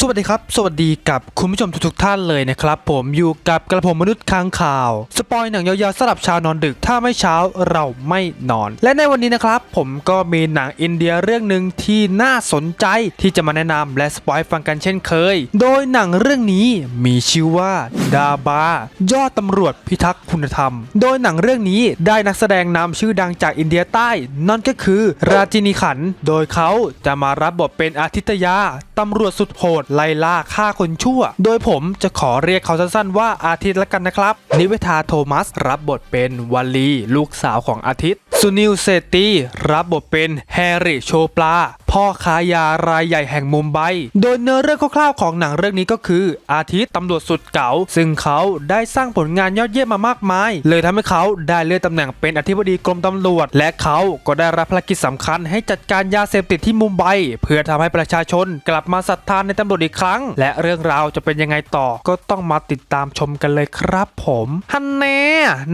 สวัสดีครับ สวัสดีกับคุณผู้ชมทุกๆท่านเลยนะครับ ผมอยู่กับกระผมมนุษย์ค้างข่าว สปอยหนังยาวๆสำหรับชาวนอนดึกถ้าไม่เช้าเราไม่นอน และในวันนี้นะครับ ผมก็มีหนังอินเดียเรื่องหนึ่งที่น่าสนใจที่จะมาแนะนำและสปอยฟังกันเช่นเคย โดยหนังเรื่องนี้มีชื่อว่าดาบายอดตำรวจพิทักษ์คุณธรรม โดยหนังเรื่องนี้ได้นักแสดงนำชื่อดังจากอินเดียใต้ นั่นก็คือ ราจินีขัน โดยเขาจะมารับบทเป็นอาทิตยาตำรวจสุดโหดไล่ล่าฆ่าคนชั่ว โดยผมจะขอเรียกเขาสั้นๆว่าอาทิตย์ละกันนะครับ นิเวทาโทมัสรับบทเป็นวลีลูกสาวของอาทิตย์สุนิลเซตตีรับบทเป็นแฮร์รี่โชปลาพ่อค้ายารายใหญ่แห่งมุมไบ โดยเนื้อเรื่องคร่าวๆของหนังเรื่องนี้ก็คือ อาทิตย์ตำรวจสุดเก๋าซึ่งเขาได้สร้างผลงานยอดเยี่ยมมามากมาย เลยทำให้เขาได้เลื่อนตำแหน่งเป็นอธิบดีกรมตำรวจ และเขาก็ได้รับภารกิจสำคัญให้จัดการยาเสพติดที่มุมไบ เพื่อทำให้ประชาชนกลับมาศรัทธานในตำรวจอีกครั้ง และเรื่องราวจะเป็นยังไงต่อก็ต้องมาติดตามชมกันเลยครับผมฮันแน่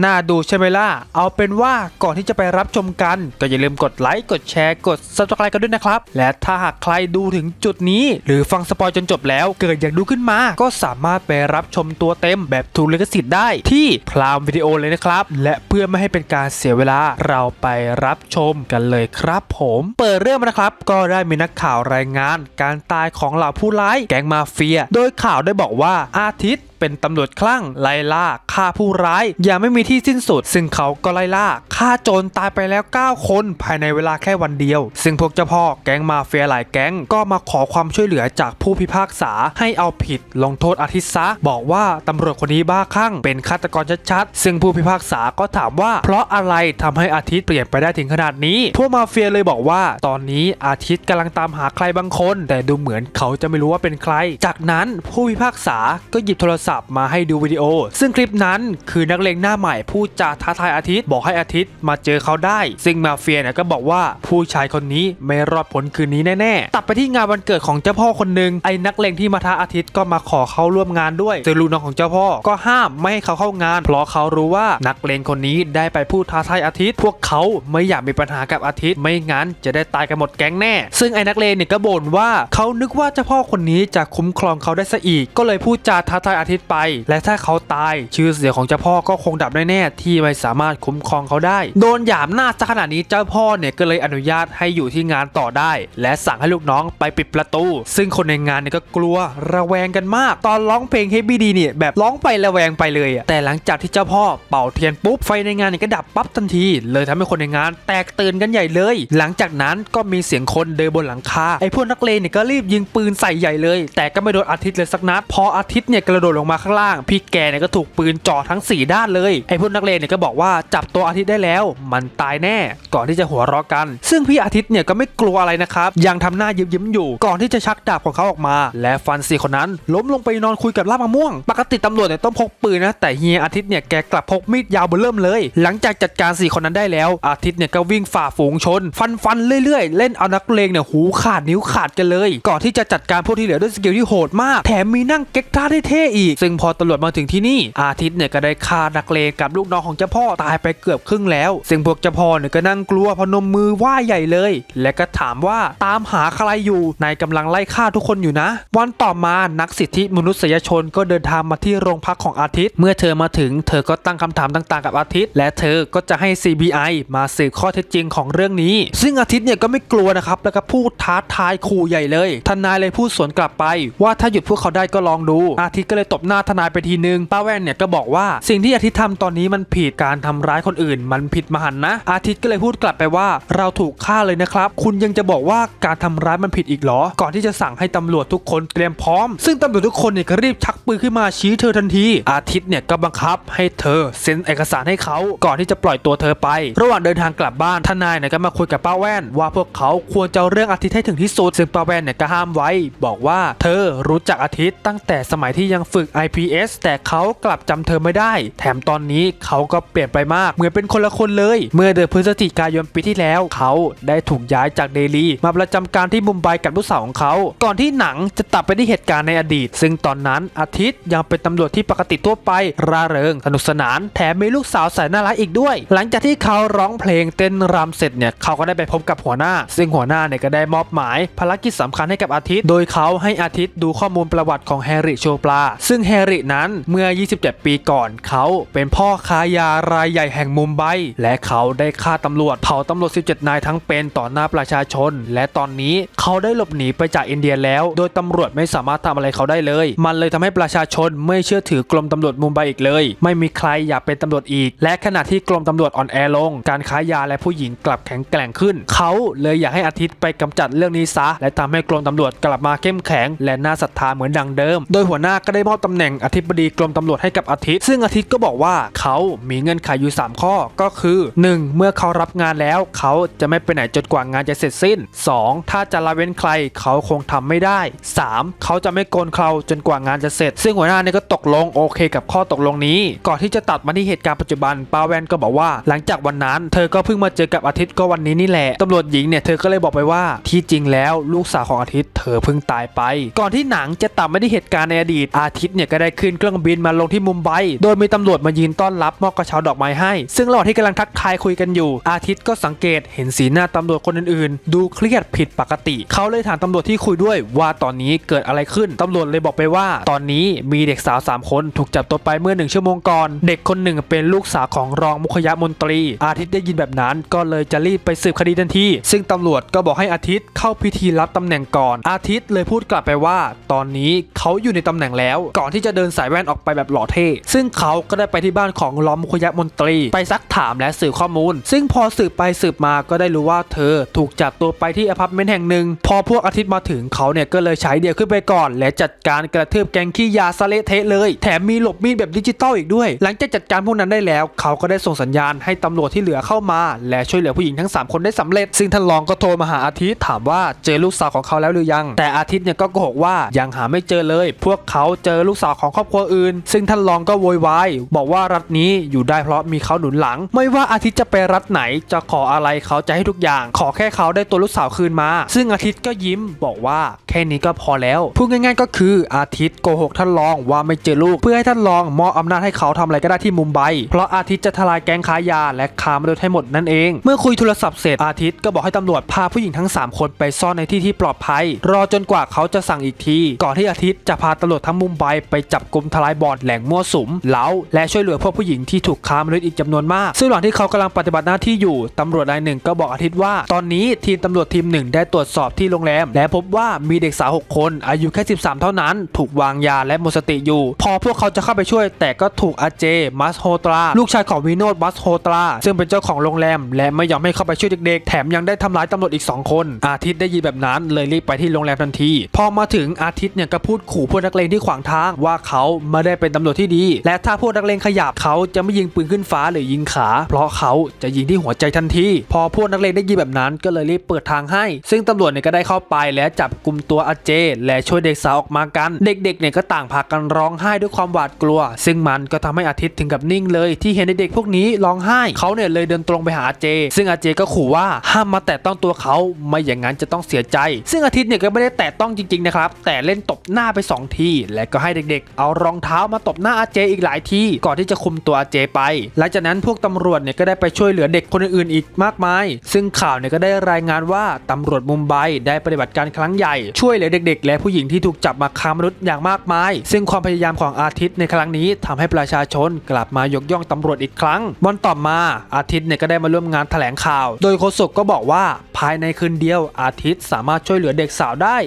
น่าดูใช่ไหมล่ะ เอาเป็นว่าก่อนที่จะไปรับชมกัน ก็อย่าลืมกดไลค์ กดแชร์ กด subscribe กันด้วยนะครับ และถ้าหากใครดูถึงจุดนี้ หรือฟังสปอยจนจบแล้ว เกิดอยากดูขึ้นมา ก็สามารถไปรับชมตัวเต็มแบบถูกลิขสิทธิ์ได้ที่พรามวิดีโอเลยนะครับ และเพื่อไม่ให้เป็นการเสียเวลาเราไปรับชมกันเลยครับ ผมเปิดเรื่องมานะครับ ก็ได้มีนักข่าวรายงาน การตายของเหล่าผู้ร้ายแก๊งมาเฟีย โดยข่าวได้บอกว่าอาทิตย์เป็นตำรวจคลั่งไล่ล่าฆ่าผู้ร้าย อย่างไม่มีที่สิ้นสุด ซึ่งเขาก็ไล่ล่าฆ่าโจรตายไปแล้ว 9 คนภายในเวลาแค่วันเดียว ซึ่งพวกเจ้าพ่อแก๊งมาเฟียหลายแก๊งก็มาขอความช่วยเหลือจากผู้พิพากษาให้เอาผิดลงโทษอาทิตย์ซะบอกว่าตำรวจคนนี้บ้าคลั่งเป็นฆาตกรชัดๆซึ่งผู้พิพากษาก็ถามว่า เพราะอะไรทำให้อาทิตย์เปลี่ยนไปได้ถึงขนาดนี้ พวกมาเฟียเลยบอกว่า ตอนนี้อาทิตย์กำลังตามหาใครบางคน แต่ดูเหมือนเขาจะไม่รู้ว่าเป็นใคร จากนั้นผู้พิพากษาก็หยิบโทรศัพท์มาให้ดูวิดีโอ ซึ่งคลิปนั้นคือนักเลงหน้าใหม่พูดจาท้าทายอาทิตย์บอกให้อาทิตย์มาเจอเขาได้ ซึ่งมาเฟียเนี่ยก็บอกว่าผู้ชายคนนี้ไม่รอดผลคืนนี้แน่ๆ ตัดไปที่งานวันเกิดของเจ้าพ่อคนหนึ่งไอ้นักเลงที่มาท้าอาทิตย์ก็มาขอเข้าร่วมงานด้วยซึ่งลูกน้องของเจ้าพ่อก็ห้ามไม่ให้เขาเข้างาน เพราะเขารู้ว่านักเลงคนนี้ได้ไปพูดท้าทายอาทิตย์ พวกเขาไม่อยากมีปัญหากับอาทิตย์ไม่งั้นจะได้ตายกันหมดแก๊งแน่ ซึ่งไอ้นักเลงเนี่ยก็บ่นว่าเขานึกว่าเจ้าพ่อคนนี้จะคุ้มครองเขาได้ซะอีก ก็เลยพูดจาท้าทายอาทิตย์ไป และถ้าเขาตายชื่อเสียงของเจ้าพ่อก็คงดับแน่ๆที่ไม่สามารถคุ้มครองเขาได้ โดนหยามหน้าซะขนาดนี้เจ้าพ่อเนี่ยก็เลยอนุญาตให้อยู่ที่งานต่อได้ และสั่งให้ลูกน้องไปปิดประตู ซึ่งคนในงานเนี่ยก็กลัวระแวงกันมาก ตอนร้องเพลงเฮบีดีเนี่ยแบบร้องไประแวงไปเลยอะแต่หลังจากที่เจ้าพ่อเป่าเทียนปุ๊บไฟในงานเนี่ยก็ดับปั๊บทันที เลยทำให้คนในงานแตกตื่นกันใหญ่เลย หลังจากนั้นก็มีเสียงคนเดินบนหลังคาไอ้พวกนักเลงเนี่ยก็รีบยิงปืนใส่ใหญ่เลย แต่ก็ไม่โดนอาทิตย์เลยสักนัดพออาทิตย์เนี่ยกระโดดลงมาข้างล่าง พี่แกเนี่ยก็ถูกปืนจ่อทั้ง 4 ด้านเลย ไอ้พวกนักเลงเนี่ยก็บอกว่าจับตัวอาทิตย์ได้แล้ว มันตายแน่ ก่อนที่จะหัวเราะกัน ซึ่งพี่อาทิตย์เนี่ยก็ไม่กลัวอะไรนะครับ ยังทำหน้ายิ้มๆอยู่ ก่อนที่จะชักดาบของเขาออกมา และฟันสี่คนนั้น ล้มลงไปนอนคุยกับลาบมะม่วง ปกติตำรวจเนี่ยต้องพกปืนนะ แต่เฮียอาทิตย์เนี่ยแกกลับพกมีดยาวเบอเริ่มเลย หลังจากจัดการสี่คนนั้นได้แล้ว อาทิตย์เนี่ยก็วิ่งฝ่าฝูงชน ฟันฟันเรื่อยๆ เล่นเอานักเลงเนี่ยหูขาดนิ้วขาดกันเลย ก่อนที่จะจัดการพวกที่เหลือด้วยสกิลที่โหดมาก แถมมีนั่งเก๊กท่าเท่ๆอีกซึ่งพอตำรวจมาถึงที่นี่ อาทิตย์เนี่ยก็ได้ฆ่านักเลงกับลูกน้องของเจ้าพ่อตายไปเกือบครึ่งแล้ว ซึ่งพวกเจ้าพ่อเนี่ยก็นั่งกลัวพนมมือไหว้ใหญ่เลย และก็ถามว่าตามหาใครอยู่นายกำลังไล่ฆ่าทุกคนอยู่นะ วันต่อมานักสิทธิมนุษยชนก็เดินทางมาที่โรงพักของอาทิตย์ เมื่อเธอมาถึง เธอก็ตั้งคำถามต่างๆ กับอาทิตย์ และเธอก็จะให้ CBI มาสืบข้อเท็จจริงของเรื่องนี้ ซึ่งอาทิตย์เนี่ยก็ไม่กลัวนะครับแล้วก็พูดท้าทายขู่ใหญ่เลยทนายเลยพูดสวนกลับไป ว่าถ้าหยุดพวกเขาได้ก็ลองดู อาทิตย์ก็เลยตบหน้าทนายไปทีนึง ป้าแว่นเนี่ยก็บอกว่าสิ่งที่อาทิตย์ทำตอนนี้มันผิดการทำร้ายคนอื่น มันผิดมหันนะ อาทิตย์ก็เลยพูดกลับไปว่า เราถูกฆ่าเลยนะครับ คุณยังจะบอกว่าการทำร้ายมันผิดอีกเหรอ ก่อนที่จะสั่งให้ตำรวจทุกคนเตรียมพร้อม ซึ่งตำรวจทุกคนเนี่ยก็รีบชักปืนขึ้นมาชี้เธอทันที อาทิตย์เนี่ยก็บังคับให้เธอเซ็นเอกสารให้เขาก่อนที่จะปล่อยตัวเธอไป ระหว่างเดินทางกลับบ้านทนายเนี่ยก็มาคุยกับป้าแว่น ว่าพวกเขาควรจะเอาเรื่องอาทิตย์ให้ถึงที่สุดซึ่งป้าแว่นเนี่ยก็ห้ามไว้ บอกว่าเธอรู้จักอาทิตย์ตั้งแต่สมัยที่ยังฝึก IPS แต่เขากลับจำเธอไม่ได้ แถมตอนนี้เขาก็เปลี่ยนไปมาก เหมือนเป็นคนละคนเลย เมื่อเดือนพฤศจิกายนปีที่แล้ว เขาได้ถูกย้ายจากเดลีมาประจำการที่มุมไบกับลูกสาวของเขา ก่อนที่หนังจะตัดไปที่เหตุการณ์ในอดีต ซึ่งตอนนั้นอาทิตย์ยังเป็นตำรวจที่ปกติทั่วไป ร่าเริงสนุกสนาน แถมมีลูกสาวแสนน่ารักอีกด้วย หลังจากที่เขาร้องเพลงเต้นรำเสร็จเนี่ยเขาก็ได้ไปพบกับหัวหน้า ซึ่งหัวหน้าเนี่ยก็ได้มอบหมาย ภารกิจสำคัญให้กับอาทิตย์ โดยเขาให้อาทิตย์ดูข้อมูลประวัติของแฮร์รี่โชปลาซึ่งแฮร์รี่นั้นเมื่อ 27 ปีก่อนเขาเป็นพ่อค้ายารายใหญ่แห่งมุมไบ และเขาได้ฆ่าตำรวจเผาตำรวจ 17 นายทั้งเป็นต่อหน้าประชาชน และตอนนี้เขาได้หลบหนีไปจากอินเดียแล้ว โดยตำรวจไม่สามารถทำอะไรเขาได้เลย มันเลยทำให้ประชาชนไม่เชื่อถือกรมตำรวจมุมไบอีกเลย ไม่มีใครอยากเป็นตำรวจอีก และขณะที่กรมตำรวจอ่อนแอลง การค้ายาและผู้หญิงกลับแข็งแกร่งขึ้น เขาเลยอยากให้อาทิตย์ไปกำจัดเรื่องนี้ซะ และทำให้กรมตำรวจกลับมาเข้มแข็ง และน่าศรัทธาเหมือนดังเดิม โดยหัวหน้าก็ได้มอบตำแหน่งอธิบดีกรมตำรวจให้กับอาทิตย์ ซึ่งอาทิตย์ก็บอกว่าเขามีเงื่อนไขอยู่ 3 ข้อก็คือ 1. เมื่อเขารับงานแล้ว เขาจะไม่ไปไหนจนกว่างานจะเสร็จสิ้น 2. ถ้าจะละเว้นใครเขาคงทำไม่ได้ 3. เขาจะไม่โกนเคราจนกว่างานจะเสร็จ ซึ่งหัวหน้าเนี่ยก็ตกลงโอเค กับข้อตกลงนี้ ก่อนที่จะตัดมาที่เหตุการณ์ปัจจุบันป้าแวนก็บอกว่า หลังจากวันนั้น เธอก็เพิ่งมาเจอกับอาทิตย์ก็วันนี้นี่แหละตำรวจหญิงเนี่ยเธอก็เลยบอกไปว่าที่จริงแล้วลูกสาวของอาทิตย์เธอเพิ่งตายไป ก่อนที่หนังจะตัดมาที่เหตุการณ์ในอดีตอาทิตย์เนี่ยก็ได้ขึ้นเครื่องบินมาลงที่มุมไบ โดยมีตำรวจมายืนต้อนรับมอบกระเช้าดอกไม้ให้ ซึ่งระหว่างที่กำลังทักทายคุยกันอยู่ อาทิตย์ก็สังเกตเห็นสีหน้าตำรวจคนอื่นๆ ดูเครียดผิดปกติ เขาเลยถามตำรวจที่คุยด้วยว่าตอนนี้เกิดอะไรขึ้น ตำรวจเลยบอกไปว่า ตอนนี้มีเด็กสาว 3 คนถูกจับตัวไปเมื่อหนึ่งชั่วโมงก่อน เด็กคนหนึ่งเป็นลูกสาวของรองมุขยมนตรี อาทิตย์ได้ยินแบบนั้นก็เลยจะรีบไปสืบคดีทันที ซึ่งตำรวจก็บอกให้อาทิตย์เข้าพิธีรับตำแหน่งก่อน อาทิตย์เลยพูดกลับไปว่า ตอนนี้เขาอยู่ในตำแหน่งแล้วก่อนอนที่จะเดินสายแว่นออกไปแบบหล่อเท่ ซึ่งเขาก็ได้ไปที่บ้านของรองมุขยะมนตรี ไปซักถามและสืบข้อมูล ซึ่งพอสืบไปสืบมาก็ได้รู้ว่าเธอถูกจับตัวไปที่อพาร์ตเมนต์แห่งหนึ่ง พอพวกอาทิตย์มาถึงเขาเนี่ยก็เลยใช้เดียวขึ้นไปก่อน และจัดการกระทืบแกงขี้ยาซะเลเทะเลย แถมมีหลบมีดแบบดิจิตอลอีกด้วย หลังจากจัดการพวกนั้นได้แล้ว เขาก็ได้ส่งสัญญาณให้ตำรวจที่เหลือเข้ามา และช่วยเหลือผู้หญิงทั้ง 3 คนได้สำเร็จ ซึ่งท่านรองก็โทรมาหาอาทิตย์ถามว่าเจอลูกสาวของเขาแล้วหรือยัง แต่อาทิตย์เนี่ยก็โกหกว่ายังหาไม่เจอเลย พวกเขาเจอลูกกสาวของครอบครัวอื่น ซึ่งท่านรองก็โวยวายบอกว่ารัฐนี้อยู่ได้เพราะมีเขาหนุนหลัง ไม่ว่าอาทิตย์จะไปรัฐไหนจะขออะไรเขาจะให้ทุกอย่าง ขอแค่เขาได้ตัวลูกสาวคืนมา ซึ่งอาทิตย์ก็ยิ้มบอกว่าแค่นี้ก็พอแล้วพูดง่าย ๆ ก็คืออาทิตย์โกหกท่านรองว่าไม่เจอลูก เพื่อให้ท่านรองมอบอำนาจให้เขาทำอะไรก็ได้ที่มุมไบเพราะอาทิตย์จะทลายแก๊งค้ายาและค้ามนุษย์ให้หมดนั่นเอง เมื่อคุยโทรศัพท์เสร็จอาทิตย์ก็บอกให้ตำรวจพาผู้หญิงทั้ง 3 คนไปซ่อนในที่ที่ปลอดภัย รอจนกว่าเขาจะสั่งอีกที ก่อนที่อาทิตย์จะพาตำรวจทั้งมุมไบไปจับกลุ่มทลายบ่อนแหล่งมั่วสุมเล้าและช่วยเหลือพวกผู้หญิงที่ถูกค้ามนุษย์อีกจำนวนมาก ซึ่งระหว่างที่เขากำลังปฏิบัติหน้าที่อยู่ตำรวจรายหนึ่งก็บอกอาทิตย์ว่า ตอนนี้ทีมตำรวจทีมหนึ่งได้ตรวจสอบที่โรงแรม และพบว่ามีเด็กสาว 6 คน อายุแค่ 13 เท่านั้น ถูกวางยาและหมดสติอยู่ พอพวกเขาจะเข้าไปช่วย แต่ก็ถูกอาเจมัสโฮตราลูกชายของวิโนดมัสโฮตราซึ่งเป็นเจ้าของโรงแรม และไม่ยอมให้เข้าไปช่วยเด็กๆ แถมยังได้ทำร้ายตำรวจอีก 2 คน อาทิตย์ได้ยินแบบนั้นเลยรีบไปที่โรงแรมทันที พอมาถึงอาทิตย์เนี่ยก็พูดขู่พวกนักเลงที่ขวางทางว่าเขาไม่ได้เป็นตำรวจที่ดี และถ้าพวกนักเลงขยับเขาจะไม่ยิงปืนขึ้นฟ้าหรือยิงขา เพราะเขาจะยิงที่หัวใจทันที พอพวกนักเลงได้ยินแบบนั้นก็เลยรีบเปิดทางให้ ซึ่งตำรวจเนี่ยก็ได้เข้าไปและจับกลุ่มตัวอาเจ และช่วยเด็กสาวออกมากัน เด็กๆเนี่ยก็ต่างพากันร้องไห้ด้วยความหวาดกลัว ซึ่งมันก็ทำให้อาทิตย์ถึงกับนิ่งเลย ที่เห็นเด็กๆพวกนี้ร้องไห้เขาเนี่ยเลยเดินตรงไปหาอาเจ ซึ่งอาเจก็ขู่ว่าห้ามมาแตะต้องตัวเขาไม่อย่างนั้นจะต้องเสียใจ ซึ่งอาทิตย์เนี่ยก็ไม่ได้แตะต้องจริงๆนะครับแต่เล่นตบหน้าไปสองทีและก็ให้เด็กๆ เอารองเท้ามาตบหน้าอาเจอีกหลายทีก่อนที่จะคุมตัวอาเจไป หลังจากนั้นพวกตำรวจเนี่ยก็ได้ไปช่วยเหลือเด็กคนอื่นๆอีกมากมาย ซึ่งข่าวเนี่ยก็ได้รายงานว่าตำรวจมุมไบได้ปฏิบัติการครั้งใหญ่ ช่วยเหลือเด็ก ๆ และผู้หญิงที่ถูกจับมาค้ามนุษย์อย่างมากมาย ซึ่งความพยายามของอาทิตย์ในครั้งนี้ทำให้ประชาชนกลับมายกย่องตำรวจอีกครั้งวันต่อมาอาทิตย์เนี่ยก็ได้มาร่วมงานแถลงข่าว โดยโฆษกก็บอกว่าายในคืนเดียว อาทิตย์สามารถช่วยเหลือเด็กสาวได้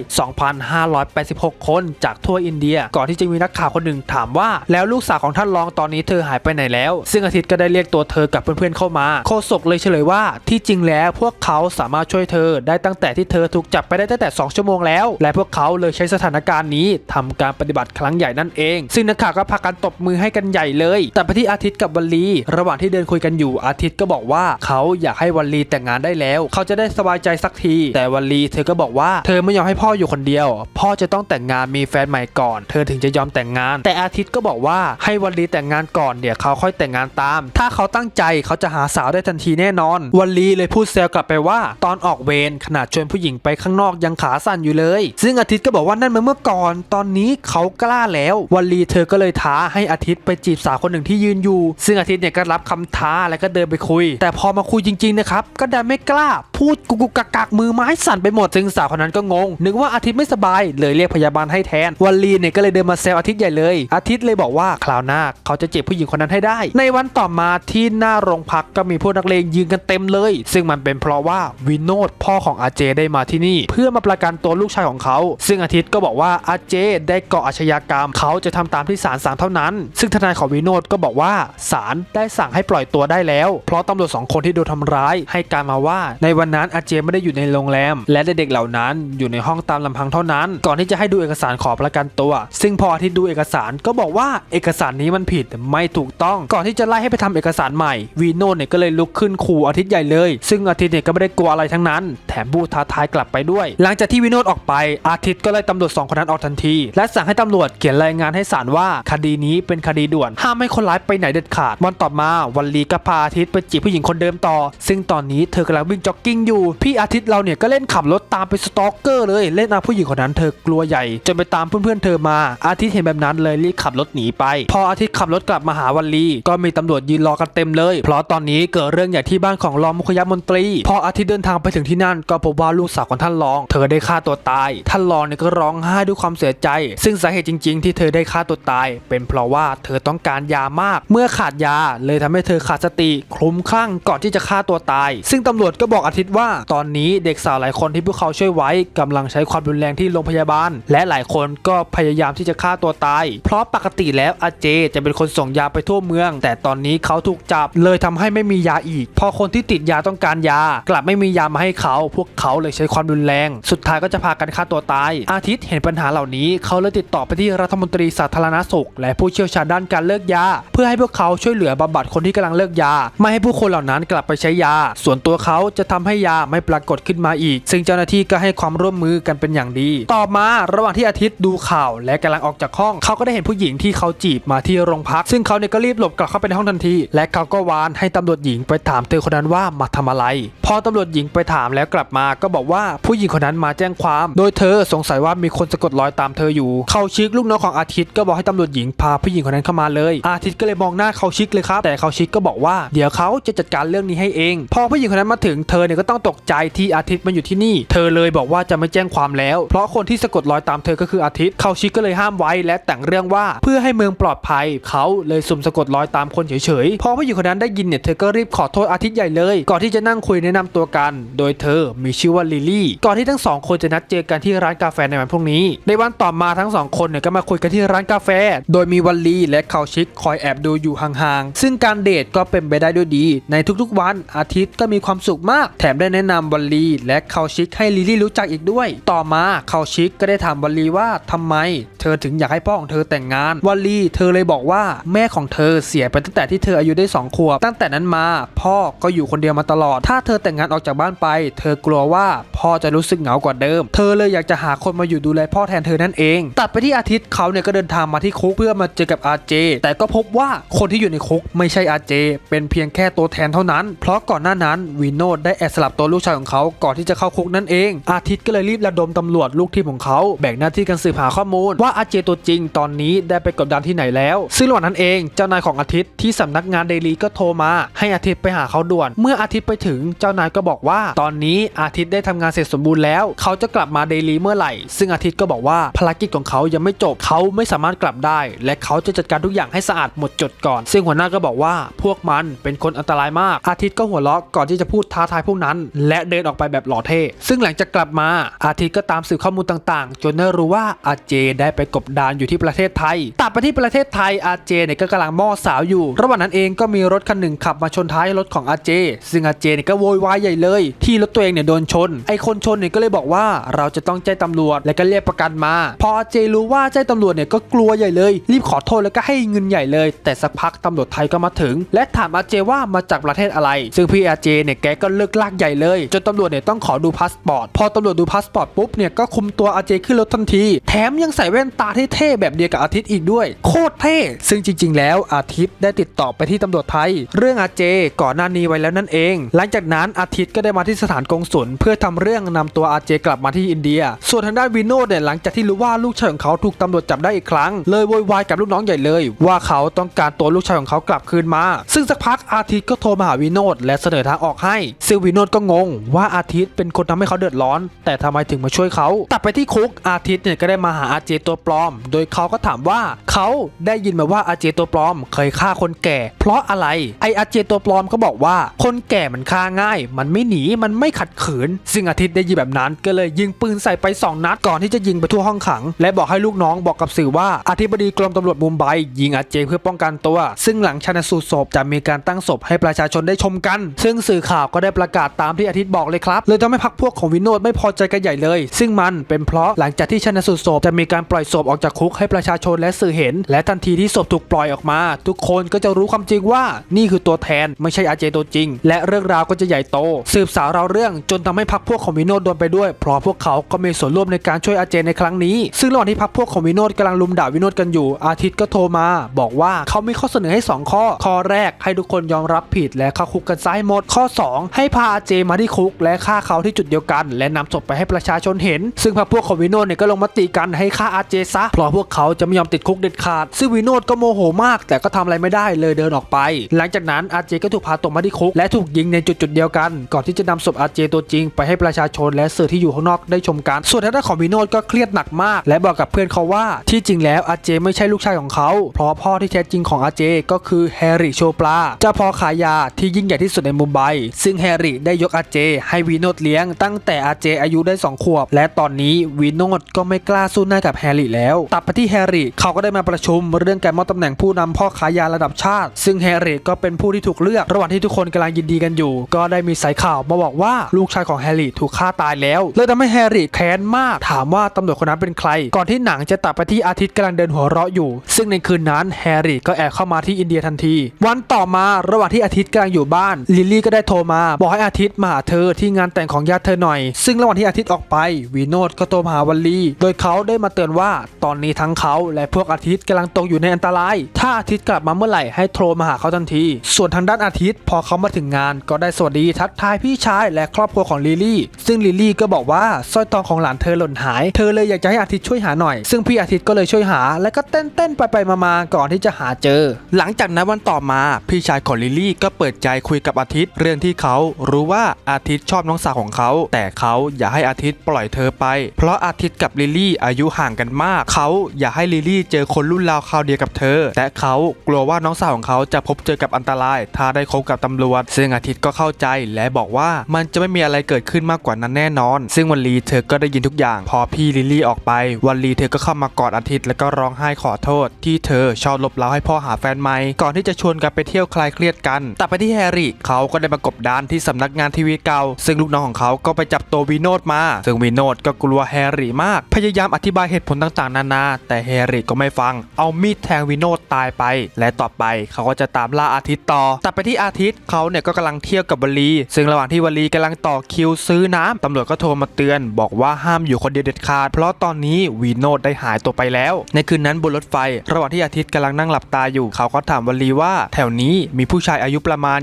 2,586 คนจากทั่วอินเดีย ก่อนที่จะมีนักข่าวคนหนึ่งถามว่า แล้วลูกสาวของท่านรองตอนนี้เธอหายไปไหนแล้ว ซึ่งอาทิตย์ก็ได้เรียกตัวเธอกับเพื่อนๆเข้ามาโฆษกเลยเฉลยว่าที่จริงแล้วพวกเขาสามารถช่วยเธอได้ตั้งแต่ที่เธอถูกจับไปได้ตั้งแต่ 2 ชั่วโมงแล้ว และพวกเขาเลยใช้สถานการณ์นี้ทำการปฏิบัติครั้งใหญ่นั่นเอง ซึ่งนักข่าวก็พากันตบมือให้กันใหญ่เลย แต่ไปที่อาทิตย์กับวันลี ระหว่างที่เดินคุยกันอยู่อาทิตย์ก็บอกว่าเขาอยากให้วันลีแต่งงานได้แล้ว เขาจะได้สบายใจสักที แต่วันลีเธอก็บอกว่าเธอไม่ยอมให้พ่ออยู่คนเดียว พ่อจะต้องแต่งงานมีแฟนใหม่ก่อน เธอถึงจะยอมแต่งงาน แต่อาทิตย์ก็บอกว่าให้วันลีแต่งงานก่อนเดี๋ยวเขาค่อยแต่งงานตาม ถ้าเขาตั้งใจเขาจะหาสาวได้ทันทีแน่นอน วันลีเลยพูดแซวกลับไปว่าตอนออกเวรขนาดชวนผู้หญิงไปข้างนอกยังขาสั่นอยู่เลย ซึ่งอาทิตย์ก็บอกว่านั่นมันเมื่อก่อน ตอนนี้เขากล้าแล้ววันลีเธอก็เลยท้าให้อาทิตย์ไปจีบสาวคนหนึ่งที่ยืนอยู่ ซึ่งอาทิตย์เนี่ยก็รับคำท้าแล้วก็เดินไปคุย แต่พอมาคุยจริงๆนะครับก็ดันไม่กล้าพูดกุกกักกักมือไม้สั่นไปหมดซึ่งสาวคนนั้นก็งง นึกว่าอาทิตย์ไม่สบายเลยเรียกพยาบาลให้แทนวันลีเนี่ยก็เลยเดินมาแซวอาทิตย์ใหญ่เลย อาทิตย์เลยบอกว่าคราวหน้าเขาจะเจีบผู้หญิงคนนั้นให้ได้ ในวันต่อมาที่หน้าโรงพักก็มีพวกนักเลงยืนกันเต็มเลย ซึ่งมันเป็นเพราะว่าวินโนดพ่อของอาเจได้มาที่นี่ เพื่อมาประกันตัวลูกชายของเขา ซึ่งอาทิตย์ก็บอกว่าอาเจได้ก่ออาชญากรรม เขาจะทำตามที่ศาลสั่งเท่านั้น ซึ่งทนายของวินโนดก็บอกว่าศาลได้สั่งให้ปล่อยตัวได้แล้ว เพราะตำรวจสองคนที่โดนทำร้ายให้การมาว่าในวันนั้นอาเจไม่ได้อยู่ในโรงแรม และเด็กๆเหล่านั้นอยู่ในห้องตามลำพังเท่านั้น ก่อนที่จะให้ดูเอกสารขอประกันตัว ซึ่งพอทิตย์ดูเอกสารก็บอกว่าเอกสารนี้มันผิดไม่ถูกต้อง ก่อนที่จะไล่ให้ไปทำเอกสารใหม่วีโน่เนี่ยก็เลยลุกขึ้นขู่อาทิตย์ใหญ่เลย ซึ่งอาทิตย์เนี่ยก็ไม่ได้กลัวอะไรทั้งนั้น แถมพูดท้าทายกลับไปด้วย หลังจากที่วีโน่ออกไป อาทิตย์ก็ไล่ตำรวจสองคนนั้นออกทันที และสั่งให้ตำรวจเขียนรายงานให้ศาลว่า คดีนี้เป็นคดีด่วน ห้ามให้คนร้ายไปไหนเด็ดขาดวันต่อมาวันลีก็พาอาทิตย์ไปจีบผู้หญิงคนเดิมต่อ ซึ่งตอนนี้เธอกำลังวิ่งจ็อกกิ้งอยู่พี่อาทิตย์เราเนี่ยก็เล่นขับรถตามไปสตอกเกอร์เลยเล่นเอาผู้หญิงคนนั้นเธอกลัวใหญ่จนไปตามเพื่อนๆเธอมา อาทิตย์เห็นแบบนั้นเลยรีบขับรถหนีไป พออาทิตย์ขับรถกลับมาหาวันลีก็มีตำรวจยืนรอกันเต็มเลย เพราะตอนนี้เกิดเรื่องใหญ่ที่บ้านของรองมุขยมนตรี พออาทิตย์เดินทางไปถึงที่นั่น ก็พบว่าลูกสาวของท่านรอง เธอได้ฆ่าตัวตาย ท่านรองเนี่ยก็ร้องไห้ด้วยความเสียใจ ซึ่งสาเหตุจริง ๆ ที่เธอได้ฆ่าตัวตาย เป็นเพราะว่าเธอต้องการยามาก เมื่อขาดยาเลยทำให้เธอขาดสติคลุ้มคลั่งก่อนที่จะฆ่าตัวตาย ซึ่งตำรวจก็บอกอาทิตย์ว่าตอนนี้เด็กสาวหลายคนที่พวกเขาช่วยไว้กำลังใช้ความรุนแรงที่โรงพยาบาล และหลายคนก็พยายามที่จะฆ่าตัวตาย เพราะปกติแล้วอาเจจะเป็นคนส่งยาไปทั่วเมือง แต่ตอนนี้เขาถูกจับเลยทำให้ไม่มียาอีก พอคนที่ติดยาต้องการยา กลับไม่มียามาให้เขา พวกเขาเลยใช้ความรุนแรง สุดท้ายก็จะพากันฆ่าตัวตาย อาทิตย์เห็นปัญหาเหล่านี้ เขาเลยติดต่อไปที่รัฐมนตรีสาธารณสุข และผู้เชี่ยวชาญด้านการเลิกยา เพื่อให้พวกเขาช่วยเหลือบำบัดคนที่กำลังเลิกยา ไม่ให้ผู้คนเหล่านั้นกลับไปใช้ยา ส่วนตัวเขาจะทำให้ยาไม่ปรากฏขึ้นมาอีก ซึ่งเจ้าหน้าที่ก็ให้ความร่วมมือกันเป็นอย่างดี ต่อมาระหว่างที่อาทิตย์ดูข่าวและกำลังออกจากห้อง เขาก็ได้เห็นผู้หญิงที่เขาจีบมาที่โรงพัก ซึ่งเขาเนี่ยก็รีบหลบกลับเข้าไปในห้องทันที และเขาก็วานให้ตำรวจหญิงไปถามเธอคนนั้นว่ามาทำอะไร พอตำรวจหญิงไปถามแล้วกลับมา ก็บอกว่าผู้หญิงคนนั้นมาแจ้งความ โดยเธอสงสัยว่ามีคนสะกดรอยตามเธออยู่ เขาชิกลูกน้องของอาทิตย์ก็บอกให้ตำรวจหญิงพาผู้หญิงคนนั้นเข้ามาเลย อาทิตย์ก็เลยมองหน้าเขาชิกเลยครับแต่เขาชิกก็บอกว่าเดี๋ยวเขาจะจัดการเรื่องนี้ให้เอง พอผู้หญิงคนนั้นมาถึงเธอเนี่ยก็ต้องตกใจที่อาทิตย์มาอยู่ที่นี่ เธอเลยบอกว่าจะไม่แจ้งความแล้ว เพราะคนที่สะกดรอยตามเธอก็คืออาทิตย์เขาชิกก็เลยห้ามไว้และแต่งเรื่องว่าเพื่อให้เมืองปลอดภัย เขาเลยสุ่มสะกดรอยตามคนเฉยๆพอผู้หญิงคนนั้นได้ยินเนี่ยเธอก็รีบขอโทษอาทิตย์ใหญ่เลย ก่อนที่จะนั่งคุยแนะนำตัวกัน โดยเธอมีชื่อว่าลิลลี่ ก่อนที่ทั้งสองคนจะนัดเจอกันที่ร้านกาแฟในวันพรุ่งนี้ ในวันต่อมาทั้งสองคนเนี่ยก็มาคุยกันที่ร้านกาแฟ โดยมีวันลีและเขาชิกคอยแอบดูอยู่ห่างๆซึ่งการเดทก็เป็นไปได้ด้วยดี ในทุกๆวันอาทิตย์ก็มีความสุขมาก แถมได้แนะนำวันลีและเขาชิกให้ลิลี่รู้จักอีกด้วย ต่อมาเขาชิกก็ได้ถามวันลีว่าทำไม เธอถึงอยากให้พ่อของเธอแต่งงานวันลีเธอเลยบอกว่าแม่ของเธอเสียไปตั้งแต่ที่เธออายุได้สองขวบ ตั้งแต่นั้นมาพ่อก็อยู่คนเดียวมาตลอด ถ้าเธอแต่งงานออกจากบ้านไป เธอกลัวว่าพ่อจะรู้สึกเหงากว่าเดิม เธอเลยอยากจะหาคนมาอยู่ดูแลพ่อแทนเธอนั่นเอง ตัดไปที่อาทิตย์เขาเนี่ยก็เดินทางมาที่คุกเพื่อมาเจอกับอาเจ แต่ก็พบว่าคนที่อยู่ในคุกไม่ใช่อาเจ เป็นเพียงแค่ตัวแทนเท่านั้น เพราะก่อนหน้านั้นวีโนดได้แอบสลับตัวลูกชายของเขาก่อนที่จะเข้าคุกนั่นเอง อาทิตย์ก็เลยรีบระดมตำรวจลูกทีมของเขาแบ่งหน้าที่กันสืบหาข้อมูล ว่าอาเจตัวจริงตอนนี้ได้ไปกดดันที่ไหนแล้ว ซึ่งระหว่างนั้นเองเจ้านายของอาทิตย์ที่สำนักงานเดลีก็โทรมาให้อาทิตย์ไปหาเขาด่วน เมื่ออาทิตย์ไปถึงเจ้านายก็บอกว่า ตอนนี้อาทิตย์ได้ทำงานเสร็จสมบูรณ์แล้ว เขาจะกลับมาเดลีเมื่อไหร่ ซึ่งอาทิตย์ก็บอกว่าภารกิจของเขายังไม่จบเขาไม่สามารถกลับได้ และเขาจะจัดการทุกอย่างให้สะอาดหมดจดก่อน ซึ่งหัวหน้าก็บอกว่าพวกมันเป็นคนอันตรายมากอาทิตย์ก็หัวเราะก่อนที่จะพูดท้าทายพวกนั้นและเดินออกไปแบบหล่อเท่ ซึ่งหลังจากกลับมา อาทิตย์ก็ตามสืบข้อมูลต่างๆ จนได้รู้ว่าอาเจได้ไปกบดานอยู่ที่ประเทศไทย ตัดไปที่ประเทศไทยอาเจเนี่ยก็กำลังม้อสาวอยู่ ระหว่างนั้นเองก็มีรถคันหนึ่งขับมาชนท้ายรถของอาเจ ซึ่งอาเจเนี่ยก็โวยวายใหญ่เลย ที่รถตัวเองเนี่ยโดนชน ไอคนชนเนี่ยก็เลยบอกว่าเราจะต้องแจ้งตำรวจและก็เรียกประกันมา พออาเจรู้ว่าแจ้งตำรวจเนี่ยก็กลัวใหญ่เลย รีบขอโทษแล้วก็ให้เงินใหญ่เลย แต่สักพักตำรวจไทยก็มาถึง และถามอาเจว่ามาจากประเทศอะไร ซึ่งพี่อาเจเนี่ยแกก็เลิกลากใหญ่เลยจนตำรวจเนี่ยต้องขอดูพาสปอร์ต พอตำรวจดูพาสปอร์ตปุ๊บเนี่ยก็คุมตัวอาเจขึ้นรถทันที แถมยังใส่แว่นตาที่เท่แบบเดียวกับอาทิตย์อีกด้วย โคตรเท่ ซึ่งจริง ๆ แล้วอาทิตย์ได้ติดต่อไปที่ตำรวจไทย เรื่องอาเจก่อนหน้านี้ไว้แล้วนั่นเอง หลังจากนั้นอาทิตย์ก็ได้มาที่สถานกงสุลเพื่อทำเรื่องนำตัวอาเจกลับมาที่อินเดีย ส่วนทางด้านวินโนดเนี่ยหลังจากที่รู้ว่าลูกชายของเขาถูกตำรวจจับได้อีกครั้ง เลยโวยวายกับลูกน้องใหญ่เลย ว่าเขาต้องการตัวลูกชายของเขากลับคืนมา ซึ่งสักพักอาทิตย์ก็โทรมาหาวินโนดและเสนอทางออกให้ซึ่งวินโนดก็งงว่าอาทิตย์เป็นคนทำให้เขาเดือดร้อน แต่ทำไมถึงมาช่วยเขาตัดไปที่คุกอาทิตย์เนี่ยก็ได้มาหาอาเจตัวปลอม โดยเขาก็ถามว่าเขาได้ยินมาว่าอาเจตัวปลอม เคยฆ่าคนแก่ เพราะอะไรไออาเจตัวปลอมก็บอกว่า คนแก่มันฆ่าง่าย มันไม่หนีมันไม่ขัดขืน ซึ่งอาทิตย์ได้ยินแบบนั้นก็เลยยิงปืนใส่ไปสองนัดก่อนที่จะยิงไปทั่วห้องขัง และบอกให้ลูกน้องบอกกับสื่อว่าอธิบดีกรมตำรวจมุมไบยิงอาเจเพื่อป้องกันตัว ซึ่งหลังชันสูตรศพจะมีการตั้งศพให้ประชาชนได้ชมกัน ซึ่งสื่อข่าวก็ได้ประกาศตามที่อาทิตย์บอกเลยครับเลยทำให้พักพวกของวินโนดไม่พอใจกันใหญ่เลย ซึ่งมันเป็นเพราะหลังจากที่ชันสูตรศพจะมีการปล่อยศพออกจากคุกให้ประชาชนและสื่อเห็น และทันทีที่ศพถูกปล่อยออกมา ทุกคนก็จะรู้ความจริงว่านี่คือตัวแทนไม่ใช่อาเจตัวจริง และเรื่องราวก็จะใหญ่โต สืบสาวเราเรื่องจนทำให้พักพวกของวินโนดโดนไปด้วยเพราะพวกเขาก็มีส่วนร่วมในการช่วยอาเจในครั้งนี้ ซึ่งระหว่างที่พักพวกของวินโนดกำลังลุมด่าวินโนดกันอยู่ อาทิตย์ก็โทรมา บอกว่าเขามีข้อเสนอให้ 2 ข้อ ข้อแรกให้ทุกคนยอมรับผิดและเข้าคุกกันซะให้หมดข้อ 2 ให้พาอาเจมาที่คุกและฆ่าเขาที่จุดเดียวกัน และนำศพไปให้ประชาชนเห็น ซึ่งพรรคพวกของวินโนดเนี่ยก็ลงมติกันให้ฆ่าอาเจซะเพราะพวกเขาจะไม่ยอมติดคุกเด็ดขาด ซึ่งวินโนดก็โมโหมาก แต่ก็ทำอะไรไม่ได้เลยเดินออกไป หลังจากนั้นอาเจก็ถูกพาตัวมาที่คุกและถูกยิงในจุดจุดเดียวกัน ก่อนที่จะนำศพอาเจตัวจริง ไปให้ประชาชนและสื่อที่อยู่ข้างนอกได้ชมกัน ส่วนทางด้านของวินโนดก็เครียดหนักมาก และบอกกับเพื่อนเขาว่าที่จริงแล้วอาเจไม่ใช่ลูกชายของเขาเพราะพ่อที่แท้จริงของอาเจก็คือแฮร์รี่โชปลาเจ้าพ่อขายยาที่ยิ่งใหญ่ที่สุดในมุมไบซึ่งแฮร์รี่ได้ยกอาเจ ให้วินโนดเลี้ยงตั้งแต่อาเจอายุได้ 2 ขวบ และตอนนี้วินโนดก็ไม่กล้าสู้หน้ากับแฮร์รี่แล้ว ตัดไปที่แฮร์รี่เขาก็ได้มาประชุมเรื่องการมอบตำแหน่งผู้นำพ่อขายยาระดับชาติ ซึ่งแฮร์รี่ก็เป็นผู้ที่ถูกเลือก ระหว่างที่ทุกคนกำลังยินดีกันอยู่ ก็ได้มีสายข่าวมาบอกว่าลูกชายของแฮร์รี่ถูกฆ่าตายแล้วเลยทำให้แฮร์รี่แค้นมาก ถามว่าตำรวจคนนั้นเป็นใคร ก่อนที่หนังจะตัดไปที่อาทิตย์กำลังเดินหัวเราะอยู่ ซึ่งในคืนนั้นแฮร์รี่ก็แอบเข้ามาที่อินเดียทันที วันต่อมาระหว่างที่อาทิตย์กำลังอยู่บ้านลิลลี่ก็ได้โทรมา บอกให้อาทิตย์มาหาเธอที่งานแต่งของญาติเธอหน่อย ซึ่งระหว่างที่อาทิตย์ออกไปวีโนดก็โทรมาหาวัลลีโดยเขาได้มาเตือนว่าตอนนี้ทั้งเขาและพวกอาทิตย์กำลังตกอยู่ในอันตราย ถ้าอาทิตย์กลับมาเมื่อไหร่ให้โทรมาหาเขาทันที ส่วนทางด้านอาทิตย์พอเขามาถึงงานก็ได้สวัสดีทักทายพี่ชายและครอบครัวของลิลี่ ซึ่งลิลี่ก็บอกว่าสร้อยทองของหลานเธอหล่นหาย เธอเลยอยากจะให้อาทิตย์ช่วยหาหน่อย ซึ่งพี่อาทิตย์ก็เลยช่วยหา และก็เต้นเต้นๆไปไปๆมาๆก่อนที่จะหาเจอ หลังจากนั้นวันต่อมาพี่ชายของลิลลี่ก็เปิดใจคุยกับอาทิตย์ เรื่องที่เขารู้ว่าอาทิตย์ชอบน้องสาวของเขา แต่เขาอยากให้อาทิตย์ปล่อยเธอไป เพราะอาทิตย์กับลิลลี่อายุห่างกันมาก เขาอยากให้ลิลลี่เจอคนรุ่นราวคราวเดียวกับเธอและเขากลัวว่าน้องสาวของเขาจะพบเจอกับอันตราย ถ้าได้คบกับตำรวจ ซึ่งอาทิตย์ก็เข้าใจและบอกว่ามันจะไม่มีอะไรเกิดขึ้นมากกว่านั้นแน่นอน ซึ่งวันลีเธอก็ได้ยินทุกอย่าง พอพี่ลิลลี่ออกไป วันลีเธอก็เข้ามากอดอาทิตย์แล้วก็ร้องไห้ขอโทษ ที่เธอชอบลบเล้าให้พ่อหาแฟนใหม่ก่อนที่จะชวนกันไปเที่ยวคลายเครียดกัน แตัดไปที่แฮร์รี่เขาก็ได้มากบดานที่สำนักงานทีวีเก่า ซึ่งลูกน้องของเขาก็ไปจับตัววีโนดมา ซึ่งวีโนดก็กลัวแฮร์รี่มาก พยายามอธิบายเหตุผลต่างๆ นานา แต่แฮร์รี่ก็ไม่ฟัง เอามีดแทงวีโนดตายไป และต่อไปเขาก็จะตามล่าอาทิตย์ต่อ ตัดไปที่อาทิตย์เขาเนี่ยก็กำลังเที่ยวกับวลี ซึ่งระหว่างที่วลีกำลังต่อคิวซื้อน้ำตำรวจก็โทรมาเตือน บอกว่าห้ามอยู่คนเดียวเด็ดขาด เพราะตอนนี้วีโนดได้หายตัวไปแล้ว ในคืนนั้นบนรถไฟ ระหว่างที่อาทิตย์กำลังนั่งหลับตาอยู่ เขาก็ถามวลีว่า แถวนี้มีผู้ชายอายุประมาณ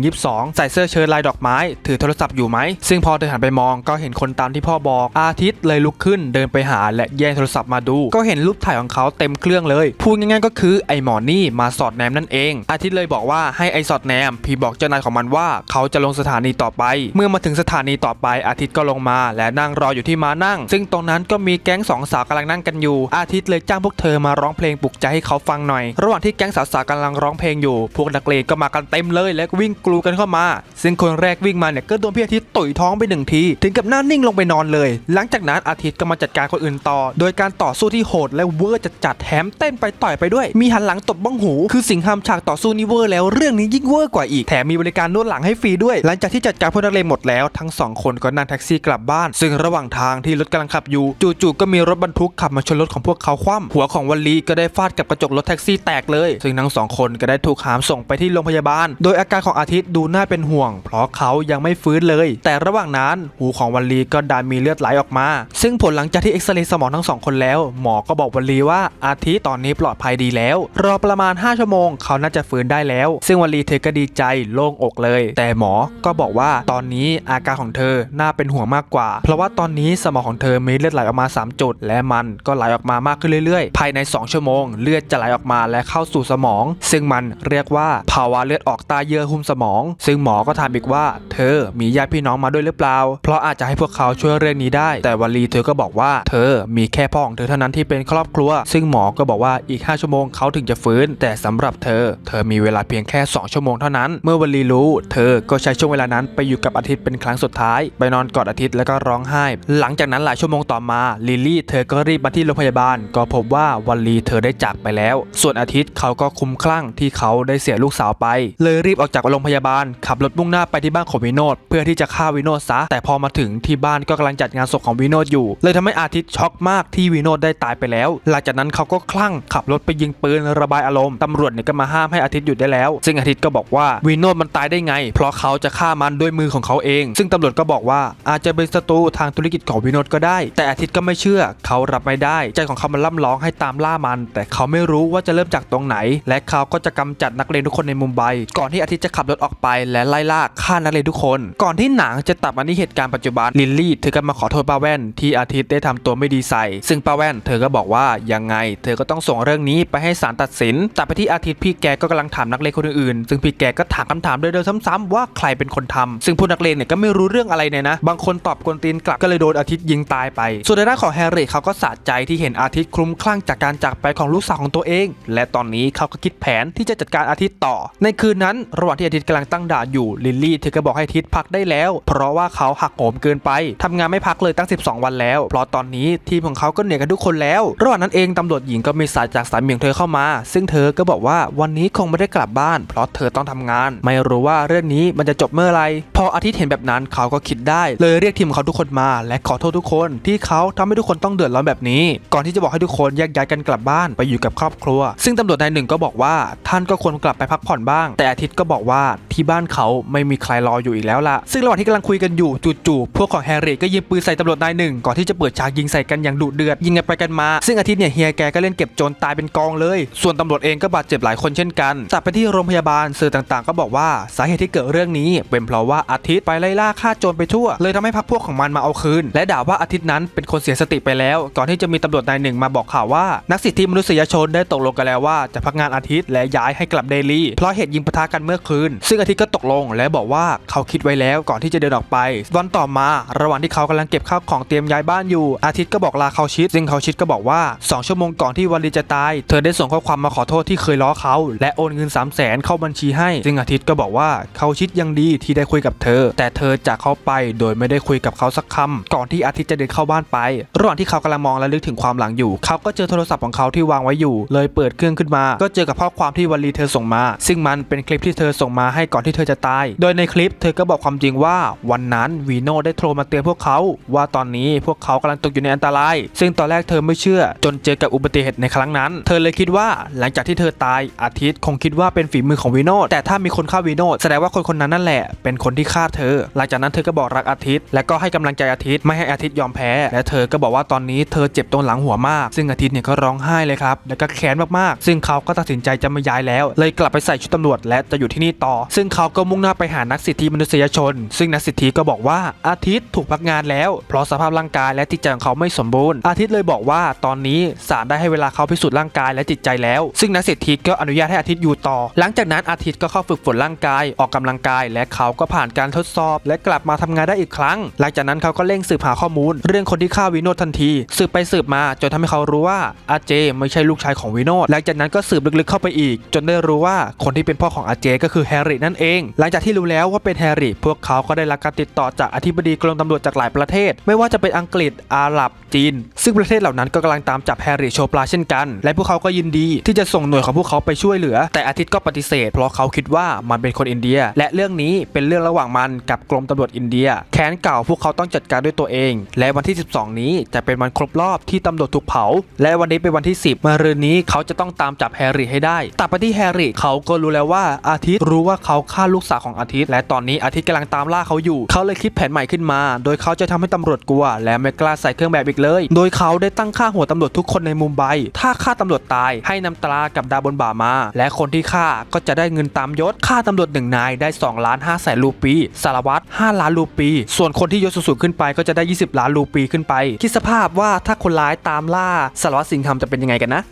20-22 ใส่เสื้อเชิ้ตลายดอกไม้ถือโทรศัพท์อยู่ไหม ซึ่งพอเธอหันไปมองก็เห็นคนตามที่พ่อบอกอาทิตย์เลยลุกขึ้นเดินไปหาและแย่งโทรศัพท์มาดู ก็เห็นรูปถ่ายของเขาเต็มเครื่องเลย พูดง่ายๆก็คือไอหมอนี่มาสอดแนมนั่นเอง อาทิตย์เลยบอกว่าให้ไอสอดแนมพี่บอกเจ้านายของมันว่าเขาจะลงสถานีต่อไป เมื่อมาถึงสถานีต่อไปอาทิตย์ก็ลงมา และนั่งรออยู่ที่ม้านั่ง ซึ่งตรงนั้นก็มีแก๊งสองสาวกำลังนั่งกันอยู่ อาทิตย์เลยจ้างพวกเธอมาร้องเพลงปลุกใจให้เขาฟังหน่อย ระหว่างที่แก๊งสาวๆกำลังร้องเพลงอยู่ พวกนักเลงก็มากันเต็มเลยและวิ่งกลูกันเข้ามา ซึ่งคนแรกวิ่งมาเนี่ยก็โดนพี่อาทิตย์ต่อยท้องไปหนึ่งที ถึงกับหน้านิ่งลงไปนอนเลย หลังจากนั้นอาทิตย์ก็มาจัดการคนอื่นต่อ โดยการต่อสู้ที่โหดและเวอร์จัดจัดๆแถมเต้นไปต่อยไปด้วย มีหันหลังตบบ้องหู คือสิ่งห้ามฉากต่อสู้นี่เวอร์แล้วเรื่องนี้ยิ่งเวอร์กว่าอีกแถมมีบริการนวดหลังให้ฟรีด้วย หลังจากที่จัดการพวกนักเลงหมดแล้วทั้งสองคนก็นั่งแท็กซี่กลับบ้าน ซึ่งระหว่างทางที่รถกำลังขับอยู่จู่ๆก็มีรถบรรทุกขับมาชนรถของพวกเขาคว่ำหัวของวัลลีก็ได้ฟาดกับกระจกรถแท็กซี่แตกเลย ซึ่งทั้งสองคนก็ได้ถูกหามส่งไปที่โรงพยาบาล โดยอาการของอาทิตย์ดูน่าเป็นห่วง เพราะเขายังไม่ฟื้นเลย แต่ระหว่างนั้นหูของวัลลีก็ดันมีเลือดไหลออกมา ซึ่งผลหลังจากที่เอ็กซเรย์สมองทั้งสองคนแล้ว หมอก็บอกวันลีว่าอาทิตย์ตอนนี้ปลอดภัยดีแล้ว รอประมาณ 5 ชั่วโมงเขาน่าจะฟื้นได้แล้ว ซึ่งวันลีเธอก็ดีใจโล่งอกเลย แต่หมอก็บอกว่าตอนนี้อาการของเธอน่าเป็นห่วงมากกว่า เพราะว่าตอนนี้สมองของเธอมีเลือดไหลออกมา 3 จุด และมันก็ไหลออกมามากขึ้นเรื่อยๆ ภายใน 2 ชั่วโมง เลือดจะไหลออกมาและเข้าสู่สมอง ซึ่งมันเรียกว่าภาวะเลือดออกตาเยื่อหุ้มสมอง ซึ่งหมอก็ถามอีกว่า เธอมีญาติพี่น้องมาด้วยหรือเปล่า เพราะอาจจะให้พวกเขาช่วยเรื่องนี้ได้ แต่วันลีเธอก็บอกว่าเธอมีแค่พ่อของเธอเท่านั้นที่เป็นครอบครัว ซึ่งหมอก็บอกว่าอีก 5 ชั่วโมงเขาถึงจะฟื้น แต่สำหรับเธอ เธอมีเวลาเพียงแค่ 2 ชั่วโมงเท่านั้น เมื่อวันลีรู้ เธอก็ใช้ช่วงเวลานั้นไปอยู่กับอาทิตย์เป็นครั้งสุดท้าย ไปนอนกอดอาทิตย์แล้วก็ร้องไห้ หลังจากนั้นหลายชั่วโมงต่อมาลิลลี่เธอก็รีบมาที่โรงพยาบาล ก็พบว่าวันลีเธอได้จากไปแล้ว ส่วนอาทิตย์เขาก็คุ้มคลั่งที่เขาได้เสียลูกสาวไป เลยรีบออกจากโรงพยาบาล ขับรถมุ่งหน้าไปที่บ้านของวิโนดเพื่อที่จะฆ่าวิโนดซะ แต่พอมาถึงที่บ้านก็กำลังจัดงานศพของวิโนดอยู่ เลยทำให้อาทิตย์ช็อกมากที่วิโนดได้ตายไปแล้ว หลังจากนั้นเขาก็คลั่งขับรถไปยิงปืนระบายอารมณ์ตำรวจเนี่ยก็มาห้ามให้อาทิตย์หยุดได้แล้ว ซึ่งอาทิตย์ก็บอกว่าวิโนดมันตายได้ไง เพราะเขาจะฆ่ามันด้วยมือของเขาเอง ซึ่งตำรวจก็บอกว่าอาจจะเป็นศัตรูทางธุรกิจของวิโนดก็ได้ แต่อาทิตย์ก็ไม่เชื่อ เขารับไม่ได้ ใจของเขามันล่ำร้องให้ตามล่ามัน แต่เขาไม่รู้ว่าจะเริ่มจากตรงไหน และเขาก็จะกำจัดนักเลงทุกคนในมุมไบก่อนที่อาทิตย์จะขับรถออกไปและไล่ล่าฆ่านักเลงทุกคนก่อนที่หนังจะตัดมาที่เหตุการณ์ปัจจุบันลิลลี่เธอก็มาขอโทษป้าแว่นที่อาทิตย์ได้ทำตัวไม่ดีใส่ซึ่งป้าแว่นเธอก็บอกว่ายังไง เธอก็ต้องส่งเรื่องนี้ไปให้ศาลตัดสินตัดไปที่อาทิตย์พี่แกก็กำลังถามนักเลงคนอื่นๆซึ่งพี่แกก็ถามคำถามเดิมๆซ้ำๆว่าใครเป็นคนทำซึ่งผู้นักเลงเนี่ยก็ไม่รู้เรื่องอะไรเนี่ยนะ บางคนตอบกวนตีนกลับก็เลยโดนอาทิตย์ยิงตายไป ส่วนในด้านของแฮร์รี่เขาก็สะใจที่เห็นอาทิตย์คลุ้มคลั่งจากการจากไปของลูกสาวของตัวเอง และตอนนี้เขาก็คิดแผนที่จะจัดการอาทิตย์ต่อ ในคืนนั้นระหว่างที่อาทิตย์กำลังตั้งด่านอยู่ลิลลี่เธอก็บอกให้อาทิตย์พักได้แล้ว เพราะว่าเขาหักโหมเกินไปทำงานไม่พักเลยตั้ง 12 วันแล้ว เพราะตอนนี้ทีมของเขาก็เหนื่อยกันทุกคนแล้ว ระหว่างนั้นเองตำรวจหญิงก็มีสายจากสามีของเธอเข้ามา ซึ่งเธอก็บอกว่าวันนี้คงไม่ได้กลับบ้าน เพราะเธอต้องทำงาน ไม่รู้ว่าเรื่องนี้มันจะจบเมื่อไร พออาทิตย์เห็นแบบนั้นเขาก็คิดได้ เลยเรียกทีมของเขาทุกคนมา และขอโทษทุกคนที่เขาทำให้ทุกคนต้องเดือดร้อนแบบนี้ ก่อนที่จะบอกให้ทุกคนแยกย้ายกันกลับบ้านไปอยู่กับครอบครัว ซึ่งตำรวจนายหนึ่งก็บอกว่าท่านก็ควรกลับไปพักผ่อนบ้าง แต่อาทิตย์ก็บอกว่าที่บ้านเขาไม่มีใครรออยู่อีกแล้วล่ะ ซึ่งระหว่างที่กำลังคุยกันอยู่จู่ๆพวกของแฮร์รี่ก็ยิงปืนใส่ตำรวจนายหนึ่งก่อนที่จะเปิดฉากยิงใส่กันอย่างดุเดือดยิงกันไปกันมา ซึ่งอาทิตย์เนี่ยเฮียแกก็เล่นเก็บโจรตายเป็นกองเลย ส่วนตำรวจเองก็บาดเจ็บหลายคนเช่นกันตัดไปที่โรงพยาบาลสื่อต่างๆ ก็บอกว่าสาเหตุที่เกิดเรื่องนี้ เป็นเพราะว่าอาทิตย์ไปไล่ล่าฆ่าโจรไปทั่ว เลยทำให้พรรคพวกของมันมาเอาคืน และด่าว่าอาทิตย์นั้นเป็นคนเสียสติไปแล้ว ก่อนที่จะมีตำรวจนายหนึ่งมาบอกข่าวว่า นักสิทธิมนุษยชนได้ตกลงกันแล้วว่าจะพักงานอาทิตย์และย้ายให้กลับเดลีเพราะเหตุยิงปะทะกันเมื่อคืน ซึ่งอาทิตย์ก็ตกลงและบอกว่าเขาคิดไว้แล้วก่อนที่จะเดินออกไป วันต่อมาระหว่างที่เขากำลังเก็บข้าวของเตรียมย้ายบ้านอยู่ อาทิตย์ก็บอกลาเขาชิด ซึ่งเขาชิดก็บอกว่า 2 ชั่วโมงก่อนที่วันลีจะตาย เธอได้ส่งข้อความมาขอโทษที่เคยล้อเขา และโอนเงิน 3 0 0แสนเข้าบัญชีให้ ซึ่งอาทิตย์ก็บอกว่าเขาชิดยังดีที่ได้คุยกับเธอ แต่เธอจากเขาไปโดยไม่ได้คุยกับเขาสักคำก่อนที่อาทิตย์จะเดินเข้าบ้านไประหว่างที่เขากำลังมองและลึกถึงความหลังอยู่ เขาก็เจอโทรศัพท์ของเขาที่วางไว้อยู่ เลยเปิดเครื่องขึ้นมา ก็เจอกับข้อความที่วันลีเธอส่งมา ซึ่งมันเป็นคลิปที่เธอส่งมาให้ก่อนที่เธอจะตาย โดยในคลิปเธอก็บอกความจริงว่าวันนั้นวีโน่ได้โทรมาเตือนพวกเขา ว่าตอนนี้พวกเขากำลังตกอยู่ในอันตราย ซึ่งตอนแรกเธอไม่เชื่อ จนเจอกับอุบัติเหตุในครั้งนั้น เธอเลยคิดว่าหลังจากที่เธอตายอาทิตย์คงคิดว่าเป็นฝีมือของวีโน่แต่ถ้ามีคนฆ่าวีโน่แสดงว่าคนคนนั้นนั่นแหละเป็นคนที่ฆ่าเธอ หลังจากนั้นเธอก็บอกรักอาทิตย์ และก็ให้กำลังใจอาทิตย์ไม่ให้อาทิตย์ยอมแพ้ และเธอก็บอกว่าตอนนี้เธอเจ็บตรงหลังหัวมาก ซึ่งอาทิตย์เนี่ยก็ร้องไห้เลยครับแล้วก็แค้นมากๆ ซึ่งเขาก็ตัดสินใจจะไม่ย้ายแล้ว เลยกลับไปใส่ชุดตำรวจและจะอยู่ที่นี่ต่อ ซึ่งเขาก็มุ่งหน้าไปหานักสิทธิมนุษยชน ซึ่งนักสิทธิก็บอกว่าอาทิตย์ถูกพักงานแล้ว เพราะสภาพร่างกายและจิตใจของเขาไม่สมบูรณ์ อาทิตย์เลยบอกว่าตอนนี้ศาลได้ให้เวลาเขาพิสูจน์ร่างกายและจิตใจแล้ว ซึ่งนักสิทธิก็อนุญาตให้อาทิตย์อยู่ต่อ หลังจากนั้นอาทิตย์ก็เข้าฝึกฝนร่างกายออกกำลังกาย และเขาก็ผ่านการทดสอบ และกลับมาทำงานได้อีกครั้ง หลังจากนั้นเขาก็เร่งสืบหาข้อมูล เรื่องคนที่ฆ่าวิโนดทันที สืบไปสืบมาจนทำให้เขารู้ว่าอาเจ ไม่ใช่ลูกชายของวิโนดหลังจากนั้นก็สืบลึกๆเข้าไปอีก จนได้รู้ว่าคนที่เป็นพ่อของอาเจ ก็คือแฮร์รี่นั่นเอง หลังจากที่รู้แล้วว่าเป็นแฮร์รี่พวกเขาก็ได้รับการติดต่อจากอธิบดีกรมตำรวจจากหลายประเทศ ไม่ว่าจะเป็นอังกฤษอาหรับจีน ซึ่งประเทศเหล่านั้นก็กำลังตามจับแฮร์รี่โชปลาเช่นกัน และพวกเขาก็ยินดีที่จะส่งหน่วยของพวกเขาไปช่วยเหลือ แต่อาทิตย์ก็ปฏิเสธ เพราะเขาคิดว่ามันเป็นคนอินเดีย และเรื่องนี้เป็นเรื่องระหว่างมันกับกรมตำรวจอินเดีย แค้นเก่าพวกเขาต้องจัดการด้วยตัวเอง และวันที่ 12 นี้จะเป็นวันครบรอบที่ตำรวจถูกเผา และวันนี้เป็นวันที่ 10มารืนนี้เขาจะต้องตามจับแฮร์รี่ให้ได้ตัดไปที่แฮร์รี่เขาก็รู้แล้วว่าอาทิตย์รู้ว่าเขาฆ่าลูกสาวของอาทิตย์ และตอนนี้อาทิตย์กำลังตามล่าเขาอยู่ เขาเลยคิดแผนใหม่ขึ้นมา โดยเขาจะทำให้ตำรวจกลัว และไม่กล้าใส่เครื่องแบบอีกเลย โดยเขาได้ตั้งค่าหัวตำรวจทุกคนในมุมไบ ถ้าฆ่าตำรวจตายให้นำตรากับดาบนบ่ามา และคนที่ฆ่าก็จะได้เงินตามยศฆ่าตำรวจหนึ่งนายได้2ล้าน5แสนรูปี สารวัตร5ล้านรูปี ส่วนคนที่ยศสูงขึ้นไปก็จะได้ 20 ล้านรูปีขึ้นไป คิดสภาพว่าถ้าคนร้ายตามล่าสารวัตรสิงห์คำจะเป็นยังไงกันนะ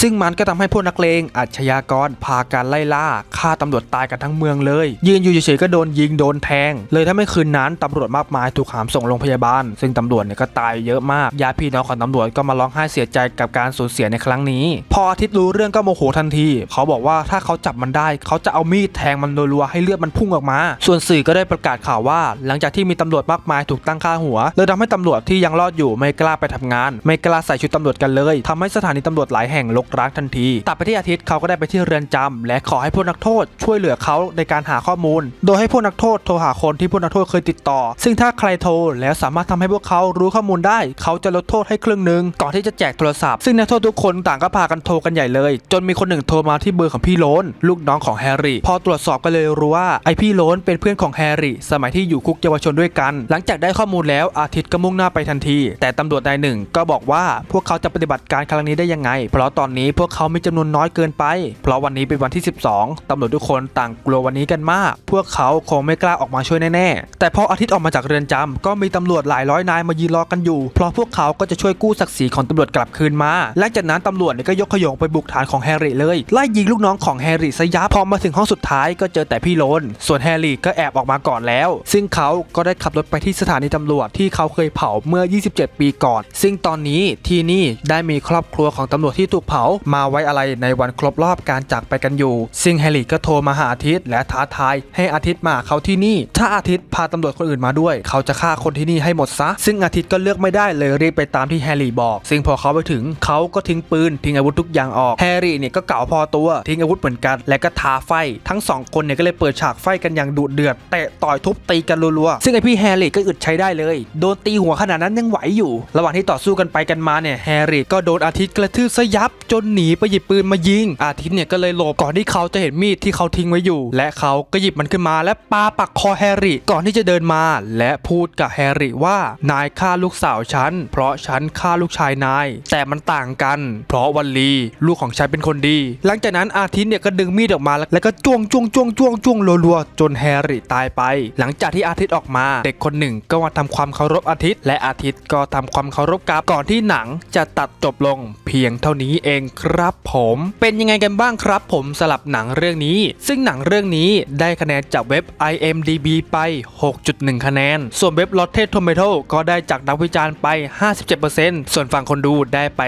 ซึ่งมันก็ทำให้พวกนักเลงอาชญากรพาการไล่ล่าฆ่าตำรวจตายกันทั้งเมืองเลย ยืนอยู่เฉยๆก็โดนยิงโดนแทง เลยถ้าไม่คืนนั้นตำรวจมากมายถูกหามส่งโรงพยาบาล ซึ่งตำรวจเนี่ยก็ตายเยอะมากญาติพี่น้องของตำรวจก็มาร้องไห้เสียใจกับการสูญเสียในครั้งนี้ พออาทิตย์รู้เรื่องก็โมโหทันที เขาบอกว่าถ้าเขาจับมันได้ เขาจะเอามีดแทงมันรัวๆให้เลือดมันพุ่งออกมา ส่วนสื่อก็ได้ประกาศข่าวว่า หลังจากที่มีตำรวจมากมายถูกตั้งค่าหัวเลยทำให้ตำรวจที่ยังรอดอยู่ไม่กล้าไปทำงาน ไม่กล้าใส่ชุดตำรวจกันเลยทำให้สถานีตำรวจหลายแห่งลกร้างทันทีตัดไปที่อาทิตย์เขาก็ได้ไปที่เรือนจำและขอให้พวกนักโทษช่วยเหลือเขาในการหาข้อมูล โดยให้พวกนักโทษโทรหาคนที่พวกนักโทษเคยติดต่อ ซึ่งถ้าใครโทรแล้วสามารถทำให้พวกเขารู้ข้อมูลได้ เขาจะลดโทษให้ครึ่งหนึ่งก่อนที่จะแจกโทรศัพท์ ซึ่งนักโทษทุกคนต่างก็พากันโทรกันใหญ่เลย จนมีคนหนึ่งโทรมาที่เบอร์ของพี่โลนลูกน้องของแฮร์รี่ พอตรวจสอบก็เลยรู้ว่าไอพี่โลนเป็นเพื่อนของแฮร์รี่สมัยที่อยู่คุกเยาวชนด้วยกัน หลังจากได้ข้อมูลแล้วอาทิตย์ก็มุ่งหน้าไปทันที แต่ตำรวจนายหนึ่งก็บอกว่าพวกเขาจะปฏิบัติการครั้งนี้ได้ยังไง เพราะตอนนี้พวกเขามีจำนวนน้อยเกินไป เพราะวันนี้เป็นวันที่ 12ตำรวจทุกคนต่างกลัววันนี้กันมาก พวกเขาคงไม่กล้าออกมาช่วยแน่ๆ แต่พออาทิตย์ออกมาจากเรือนจำก็มีตำรวจหลายร้อยนายมายืนรอกันอยู่ เพราะพวกเขาก็จะช่วยกู้ศักดิ์ศรีของตำรวจกลับคืนมา หลังจากนั้นตำรวจก็ยกขยงไปบุกฐานของแฮร์รี่เลย ไล่ยิงลูกน้องของแฮร์รี่ซะยับพอมาถึงห้องสุดท้ายก็เจอแต่พี่โลน ส่วนแฮร์รี่ก็แอบออกมาก่อนแล้ว ซึ่งเขาก็ได้ขับรถไปที่สถานีตำรวจที่เขาเคยเผาเมื่อ 27 ปีก่อน ซึ่งตอนนี้ที่นี่ได้มีครอบครัวของตำรวจที่ถูกเผามาไว้อะไรในวันครบรอบการจากไปกันอยู่ ซึ่งแฮร์รี่ก็โทรมาหาอาทิตย์และท้าทายให้อาทิตย์มาเขาที่ที่นี่ ถ้าอาทิตย์พาตำรวจคนอื่นมาด้วย เขาจะฆ่าคนที่นี่ให้หมดซะ ซึ่งอาทิตย์ก็เลือกไม่ได้เลยรีบไปตามที่แฮร์รี่บอก ซึ่งพอเขาไปถึงเขาก็ทิ้งปืนทิ้งอาวุธทุกอย่างออก แฮร์รี่เนี่ยก็เก่าพอตัวทิ้งอาวุธเหมือนกัน และก็ท้าไฟ ทั้งสองคนเนี่ยก็เลยเปิดฉากไฟกันอย่างดุเดือดเตะต่อยทุบตีกันรัวๆซึ่งไอพี่แฮร์รี่ก็อึดใช้ได้เลยโดนตีหัวขนาดนั้นยังไหวอยู่ ระหว่างที่ต่อสู้กันไปกันมาเนี่ยแฮร์รี่ก็โดนอาทิตย์กระทืบซะยับจนหนีไปหยิบปืนมายิง อาทิตย์เนี่ยก็เลยหลบก่อนที่เขาจะเห็นมีดที่เขาทิ้งไว้อยู่ และเขาก็หยิบมันขึ้นมาและปาปกคอแฮร์รี่ก่อนที่จะเดินมา และพูดกับแฮร์รี่ว่านายฆ่าลูกสาวฉัน เพราะฉันฆ่าลูกชายนาย แต่มันต่างกัน เพราะวันลีลูกของฉันเป็นคนดี หลังจากนั้นอาทิตย์เนี่ยก็ดึงมีดออกมาแล้วก็จ้วงจ้วงจ้วงจ้วงจ้วงรัวๆจนแฮร์รี่ตายไป หลังจากที่อาทิตย์ออกมา เด็กคนหนึ่งก็มาทำความเคารพอาทิตย์ และอาทิตย์ก็ทำความเคารพกับก่อนที่หนังจะตัดจบลง เพียงเท่านี้เองครับผม เป็นยังไงกันบ้างครับ ผมสลับหนังเรื่องนี้ ซึ่งหนังเรื่องนี้ได้คะแนนจากเว็บ IMDB ไป 6.1 คะแนน ส่วนเว็บ Rotten Tomato ก็ได้จากนักวิจารณ์ไป 57%ส่วนฝั่งคนดูได้ไป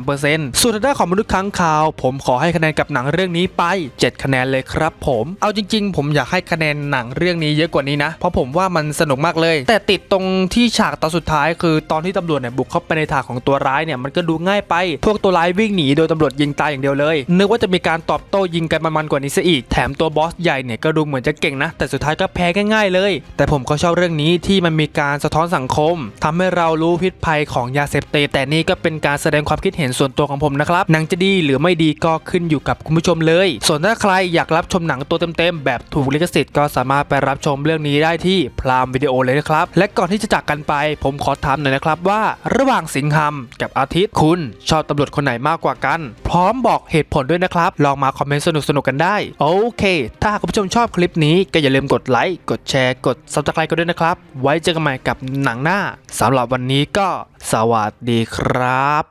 53%ส่วนทางด้านของมนุษย์ค้างคาว ผมขอให้คะแนนกับหนังเรื่องนี้ไป 7 คะแนนเลยครับผม เอาจริง ๆ ผมอยากให้คะแนนหนังเรื่องนี้เยอะกว่านี้นะ เพราะผมว่ามันสนุกมากเลย แต่ติดตรงที่ฉากตอนสุดท้าย คือตอนที่ตำรวจเนี่ยบุกเข้าไปในถากของตัวร้ายเนี่ยมันก็ดูง่ายไป พวกตัวร้ายวิ่งหนีโดยตำรวจยิงตายอย่างเดียวเลย นึกว่าจะมีการตอบโต้ยิงกันมันๆกว่านี้ซะอีก แถมตัวบอสใหญ่เนี่ยก็ดูเหมือนจะเก่งนะ แต่สุดท้ายก็แพ้ง่ายๆเลย แต่ผมก็ชอบเรื่องนี้ที่มันมีการสะท้อนสังคมทำให้เรารู้พิษภัยของยาเสพติดแต่นี่ก็เป็นการแสดงความคิดเห็นส่วนตัวของผมนะครับหนังจะดีหรือไม่ดีก็ขึ้นอยู่กับคุณผู้ชมเลย ส่วนถ้าใครอยากรับชมหนังตัวเต็มๆแบบถูกลิขสิทธิ์ก็สามารถไปรับชมเรื่องนี้ได้ที่พรามวิดีโอเลยนะครับและก่อนที่จะจากกันไป ผมขอถามหน่อยนะครับว่า ระหว่างสิงห์ำกับอาทิตย์คุณชอบตำรวจคนไหนมากกว่ากัน พร้อมบอกเหตุผลด้วยนะครับลองมาคอมเมนต์สนุกๆกันได้โอเค ถ้าคุณผู้ชมชอบคลิปนี้ก็อย่าลืมกดดไลค์ กดแชร์ กด subscribe กันด้วยนะครับ ไว้เจอกันใหม่กับหนังหน้าสำหรับวันนี้ก็สวัสดีครับ